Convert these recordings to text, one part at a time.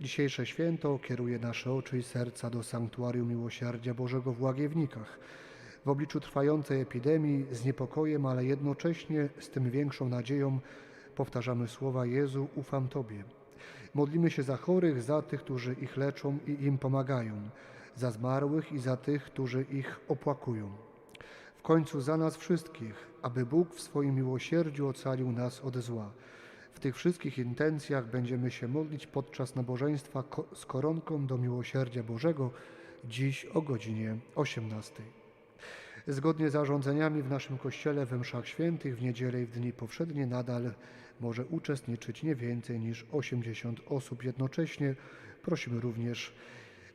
Dzisiejsze święto kieruje nasze oczy i serca do sanktuarium miłosierdzia Bożego w Łagiewnikach. W obliczu trwającej epidemii z niepokojem, ale jednocześnie z tym większą nadzieją powtarzamy słowa Jezu, ufam Tobie. Modlimy się za chorych, za tych, którzy ich leczą i im pomagają, za zmarłych i za tych, którzy ich opłakują. W końcu za nas wszystkich, aby Bóg w swoim miłosierdziu ocalił nas od zła. W tych wszystkich intencjach będziemy się modlić podczas nabożeństwa z koronką do miłosierdzia Bożego dziś o godzinie 18. Zgodnie z zarządzeniami w naszym kościele we mszach świętych w niedzielę i w dni powszednie nadal może uczestniczyć nie więcej niż 80 osób jednocześnie. Prosimy również,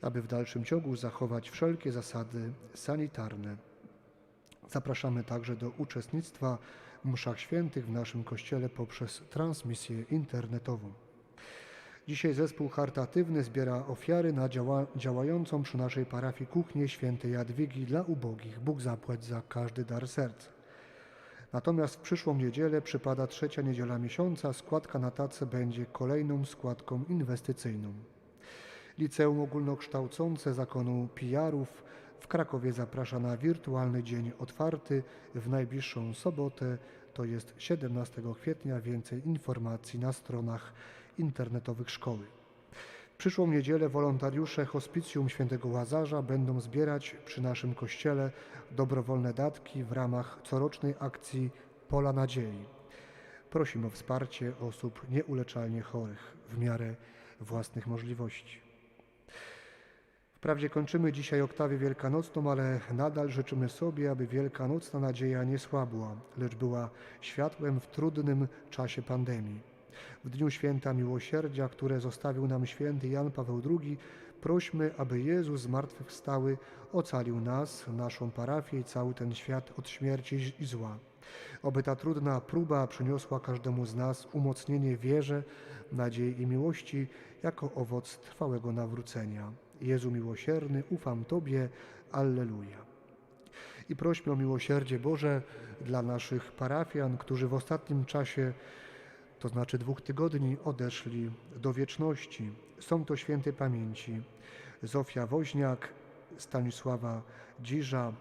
aby w dalszym ciągu zachować wszelkie zasady sanitarne. Zapraszamy także do uczestnictwa w mszach świętych w naszym kościele poprzez transmisję internetową. Dzisiaj zespół charytatywny zbiera ofiary na działa, działającą przy naszej parafii kuchnię świętej Jadwigi dla ubogich. Bóg zapłać za każdy dar serca. Natomiast w przyszłą niedzielę przypada trzecia niedziela miesiąca. Składka na tacę będzie kolejną składką inwestycyjną. Liceum Ogólnokształcące Zakonu Pijarów w Krakowie zaprasza na wirtualny dzień otwarty w najbliższą sobotę, to jest 17 kwietnia. Więcej informacji na stronach internetowych szkoły. W przyszłą niedzielę wolontariusze Hospicjum Świętego Łazarza będą zbierać przy naszym kościele dobrowolne datki w ramach corocznej akcji Pola Nadziei. Prosimy o wsparcie osób nieuleczalnie chorych w miarę własnych możliwości. Wprawdzie kończymy dzisiaj oktawię wielkanocną, ale nadal życzymy sobie, aby wielkanocna nadzieja nie słabła, lecz była światłem w trudnym czasie pandemii. W dniu święta miłosierdzia, które zostawił nam święty Jan Paweł II, prośmy, aby Jezus zmartwychwstały ocalił nas, naszą parafię i cały ten świat od śmierci i zła. Oby ta trudna próba przyniosła każdemu z nas umocnienie wierze, nadziei i miłości jako owoc trwałego nawrócenia. Jezu miłosierny, ufam Tobie, Alleluja. I prośmy o miłosierdzie Boże dla naszych parafian, którzy w ostatnim czasie, to znaczy dwóch tygodni, odeszli do wieczności. Są to święte pamięci Zofia Woźniak, Stanisława Dziża,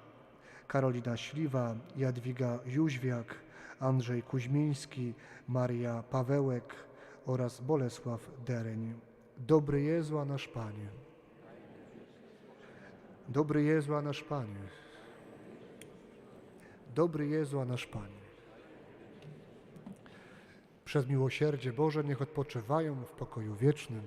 Karolina Śliwa, Jadwiga Jóźwiak, Andrzej Kuźmiński, Maria Pawełek oraz Bolesław Dereń. Dobry Jezu, nasz Panie. Dobry Jezu, a nasz Panie. Dobry Jezu, a nasz Panie. Przez miłosierdzie Boże niech odpoczywają w pokoju wiecznym